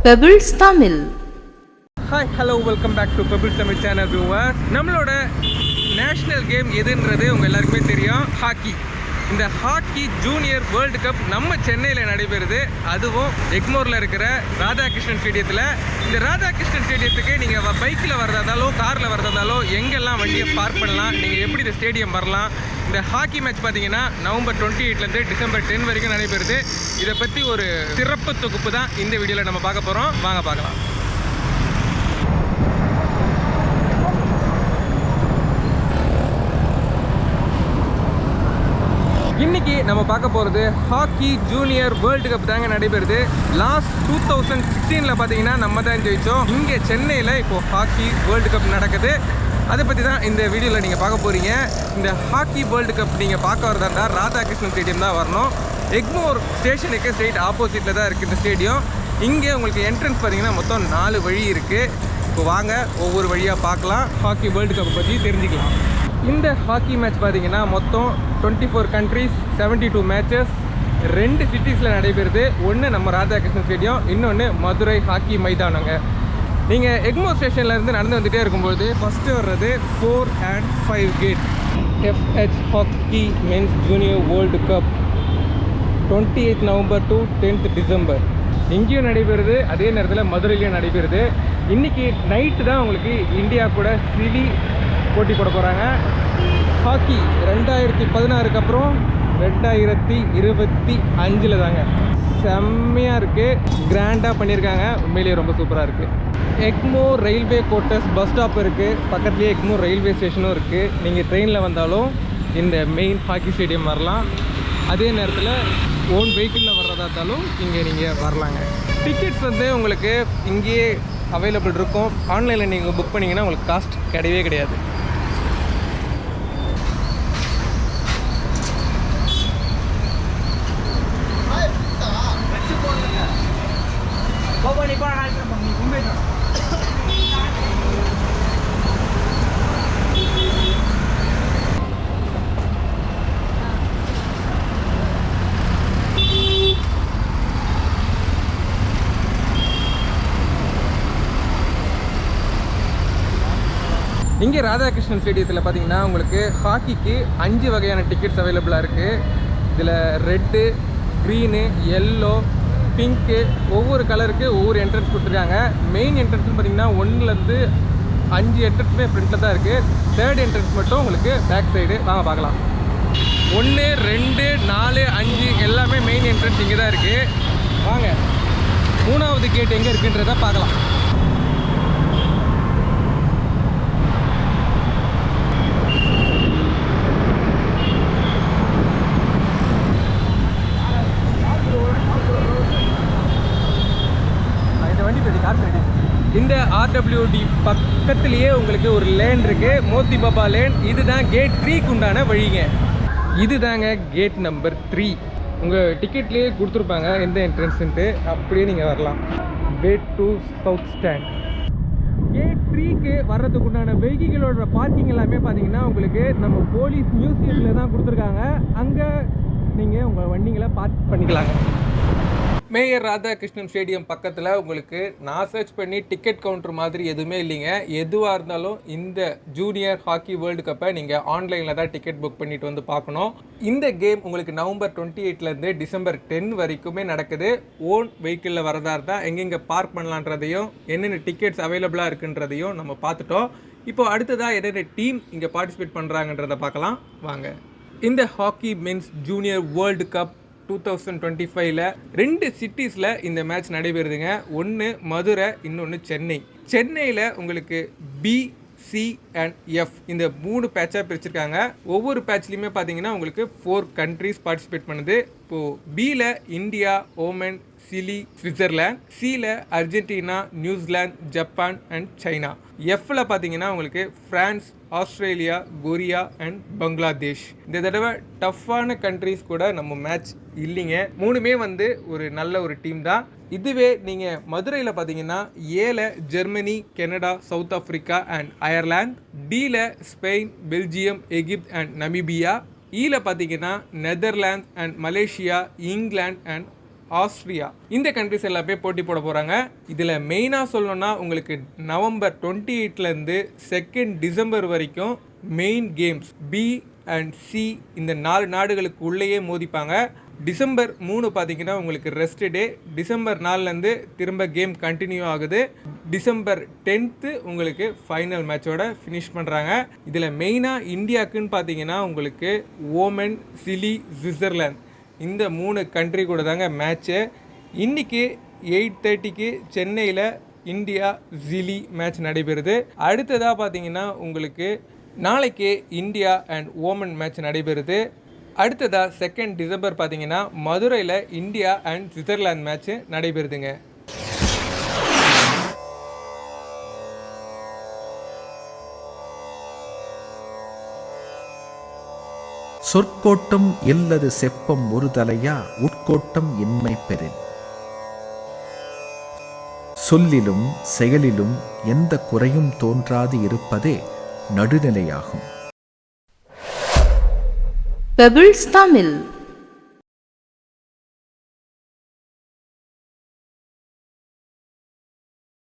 Pebbles Tamil hi hello welcome back to Pebble Tamil channel viewer நம்மளோட national game எதுன்றது உங்கள் எல்லாருக்குமே தெரியும் ஹாக்கி இந்த ஹாக்கி ஜூனியர் வேர்ல்டு கப் நம்ம சென்னையில் நடைபெறுது. அதுவும் எக்மோரில் இருக்கிற ராதாகிருஷ்ணன் ஸ்டேடியத்தில். இந்த ராதாகிருஷ்ணன் ஸ்டேடியத்துக்கு நீங்கள் பைக்கில் வரதா காரில் வரதா எங்கெல்லாம் வண்டியை பார்க் பண்ணலாம் நீங்கள் எப்படி இந்த ஸ்டேடியம் வரலாம். இந்த ஹாக்கி மேட்ச் பார்த்தீங்கன்னா நவம்பர் டுவெண்ட்டி எயிட்லேருந்து டிசம்பர் டென் வரைக்கும் நடைபெறுது. இதை பற்றி ஒரு சிறப்பு தொகுப்பு தான் இந்த வீடியோவில் நம்ம பார்க்க போகிறோம் வாங்க பார்க்கலாம். இன்னைக்கு நம்ம பார்க்க போகிறது ஹாக்கி ஜூனியர் வேர்ல்டு கப் தாங்க நடைபெறுது. லாஸ்ட் டூ தௌசண்ட் சிக்ஸ்டீனில் பார்த்தீங்கன்னா நம்ம தான் ஜெயித்தோம் இங்கே சென்னையில் இப்போ ஹாக்கி வேர்ல்டு கப் நடக்குது. அதை பற்றி தான் இந்த வீடியோவில் நீங்கள் பார்க்க போகிறீங்க இந்த ஹாக்கி வேர்ல்டு கப் நீங்கள் பார்க்க வரதா இருந்தால் ராதாகிருஷ்ணன் ஸ்டேடியம் தான் வரணும். எக்மோர் ஸ்டேஷனுக்கு ஸ்ட்ரெயிட் ஆப்போசிட்டில் தான் இருக்குது இந்த ஸ்டேடியம் இங்கே உங்களுக்கு என்ட்ரன்ஸ் பார்த்தீங்கன்னா மொத்தம் நாலு வழி இருக்குது இப்போ வாங்க ஒவ்வொரு வழியாக பார்க்கலாம். ஹாக்கி வேர்ல்டு கப் பற்றி தெரிஞ்சுக்கலாம். இந்த ஹாக்கி மேட்ச் பார்த்தீங்கன்னா மொத்தம் twenty four countries seventy two matches ரெண்டு சிட்டிஸில் நடைபெறுது. ஒன்று நம்ம ராதாகிருஷ்ணன் ஸ்டேடியம் இன்னொன்று மதுரை ஹாக்கி மைதானங்க. நீங்கள் எக்மோ ஸ்டேஷன்லேருந்து நடந்து வந்துகிட்டே இருக்கும்போது ஃபஸ்ட்டு வர்றது four and five gate FH hockey men's junior world cup twenty eight November to tenth December இங்கேயும் நடைபெறுது அதே நேரத்தில் மதுரையிலையும் நடைபெறுது. இன்னைக்கு நைட்டு தான் உங்களுக்கு இந்தியா கூட சிலி போட்டி போட போகிறாங்க ஹாக்கி ரெண்டாயிரத்தி பதினாறுக்கு அப்புறம் ரெண்டாயிரத்தி இருபத்தி அஞ்சில் தாங்க. செம்மையாக இருக்குது கிராண்டாக பண்ணியிருக்காங்க. உண்மையிலேயே ரொம்ப சூப்பராக இருக்குது Egmore railway quarters bus stop இருக்குது பக்கத்துலேயே எக்மோ ரயில்வே ஸ்டேஷனும் இருக்குது நீங்கள் ட்ரெயினில் வந்தாலும் இந்த மெயின் ஹாக்கி ஸ்டேடியம் வரலாம். அதே நேரத்தில் ஓன் வெஹிக்கிளில் வர்றதா இருந்தாலும் இங்கே நீங்கள் வரலாங்க. டிக்கெட்ஸ் வந்து உங்களுக்கு இங்கேயே அவைலபிள் இருக்கும். ஆன்லைனில் நீங்கள் புக் பண்ணிங்கன்னா உங்களுக்கு காஸ்ட் கிடையவே கிடையாது. இங்கே ராதாகிருஷ்ணன் ஸ்டேடியத்தில் பார்த்தீங்கன்னா உங்களுக்கு ஹாக்கிக்கு அஞ்சு வகையான டிக்கெட்ஸ் அவைலபிளாக இருக்குது இதில் ரெட்டு க்ரீனு எல்லோ பிங்க்கு ஒவ்வொரு கலருக்கு ஒவ்வொரு என்ட்ரன்ஸ் கொடுத்துருக்காங்க. மெயின் என்ட்ரன்ஸ்னு பார்த்தீங்கன்னா ஒன்றுலேருந்து அஞ்சு என்ட்ரன்ஸுமே ஃப்ரண்ட்டில் தான் இருக்குது தேர்ட் என்ட்ரன்ஸ் மட்டும் உங்களுக்கு பேக் சைடு வாங்க பார்க்கலாம். ஒன்று ரெண்டு நாலு அஞ்சு எல்லாமே மெயின் என்ட்ரன்ஸ் இங்கே தான் இருக்குது வாங்க. மூணாவது கேட் எங்கே இருக்குன்றதை பார்க்கலாம். ஆர்டபிள்யூடி பக்கத்துலேயே உங்களுக்கு ஒரு லேன் இருக்குது மோத்தி பாபா லேன் இதுதான் கேட் த்ரீக்கு உண்டான வழிங்க. இதுதாங்க கேட் நம்பர் த்ரீ உங்கள் டிக்கெட்லேயே கொடுத்துருப்பாங்க எந்த என்ட்ரன்ஸுன்ட்டு அப்படியே நீங்கள் வரலாம். Gate to south stand gate த்ரீக்கு வர்றதுக்கு உண்டான வெஹிக்கிளோட பார்க்கிங் எல்லாமே பார்த்தீங்கன்னா உங்களுக்கு நம்ம போலீஸ் மியூசியத்தில் தான் கொடுத்துருக்காங்க. அங்கே நீங்கள் உங்கள் வண்டிங்களை பார்க் பண்ணிக்கலாங்க. மேயர் ராதாகிருஷ்ணன் ஸ்டேடியம் பக்கத்தில் உங்களுக்கு நான் சர்ச் பண்ணி டிக்கெட் கவுண்டர் மாதிரி எதுவுமே இல்லைங்க. எதுவாக இருந்தாலும் இந்த ஜூனியர் ஹாக்கி வேர்ல்டு கப்பை நீங்கள் ஆன்லைனில் தான் டிக்கெட் புக் பண்ணிட்டு வந்து பார்க்கணும். இந்த கேம் உங்களுக்கு நவம்பர் டுவெண்ட்டி எயிட்லேருந்து டிசம்பர் டென் வரைக்குமே நடக்குது. ஓன் வெஹிக்கிளில் வரதா இருந்தால் எங்கெங்கே பார்க் பண்ணலான்றதையும் என்னென்ன டிக்கெட்ஸ் அவைலபிளாக இருக்குன்றதையும் நம்ம பார்த்துட்டோம். இப்போ அடுத்ததாக என்னென்ன டீம் இங்கே பார்ட்டிசிபேட் பண்ணுறாங்கன்றதை பார்க்கலாம். வாங்க. இந்த hockey men's junior world cup two thousand twenty ஃபைவ்ல ரெண்டு சிட்டிஸில் இந்த மேட்ச் நடைபெறுதுங்க. ஒன்று மதுரை இன்னொன்று சென்னை. சென்னையில் உங்களுக்கு பி சி அண்ட் எஃப் இந்த மூணு பேட்சாக பிரிச்சிருக்காங்க. ஒவ்வொரு பேட்ச்லையுமே பார்த்தீங்கன்னா உங்களுக்கு ஃபோர் கண்ட்ரீஸ் பார்ட்டிசிபேட் பண்ணுது. இப்போது பியில் இந்தியா ஓமன் சிலி சுவிட்சர்லாந்து சியில் Argentina New Zealand Japan and China. எஃப்ல பார்த்தீங்கன்னா உங்களுக்கு France Australia Korea and Bangladesh. இந்த தடவை டஃப்பான கண்ட்ரீஸ் கூட நம்ம மேட்ச் இல்லைங்க. மூணுமே வந்து ஒரு நல்ல ஒரு டீம் தான். இதுவே நீங்கள் மதுரையில் பார்த்தீங்கன்னா ஏல Germany Canada South Africa and Ireland டியில் Spain Belgium Egypt and Namibia ஈல பார்த்தீங்கன்னா Netherlands and Malaysia England and Austria. இந்த கண்ட்ரிஸ் எல்லாமே போட்டி போட போகிறாங்க இதில் மெயினாக சொல்லணும்னா உங்களுக்கு நவம்பர் டுவெண்ட்டி எயிட்லேருந்து செகண்ட் டிசம்பர் வரைக்கும் main games B and C இந்த நாலு நாடுகளுக்கு உள்ளேயே மோதிப்பாங்க. டிசம்பர் மூணு பார்த்தீங்கன்னா உங்களுக்கு ரெஸ்ட் டே டிசம்பர் நாலுலேருந்து திரும்ப கேம் கண்டினியூ ஆகுது. டிசம்பர் டென்த்து உங்களுக்கு ஃபைனல் மேட்சோட ஃபினிஷ் பண்ணுறாங்க இதில் மெயினாக இந்தியாவுக்குன்னு பார்த்தீங்கன்னா உங்களுக்கு ஓமன் சிலி சுவிட்சர்லாந்து இந்த மூணு கண்ட்ரி கூட தாங்க மேட்ச்சு இன்றைக்கி எயிட் தேர்ட்டிக்கு சென்னையில் இந்தியா ஜிலி மேட்ச் நடைபெறுது. அடுத்ததாக பார்த்தீங்கன்னா உங்களுக்கு நாளைக்கு இந்தியா அண்ட் ஓமன் மேட்ச் நடைபெறுது. அடுத்ததாக செகண்ட் டிசம்பர் பார்த்தீங்கன்னா மதுரையில் இந்தியா அண்ட் சுவிட்சர்லாந்து மேட்ச்சு நடைபெறுதுங்க. சொற்கோட்டம் இல்லது செப்பம் ஒரு தலையா உட்கோட்டம் இன்மை பெறின் சொல்லிலும் செயலிலும் எந்த குறையும் தோன்றாது இருப்பதே நடுநிலையாகும். பெபிள்ஸ் தமிழ்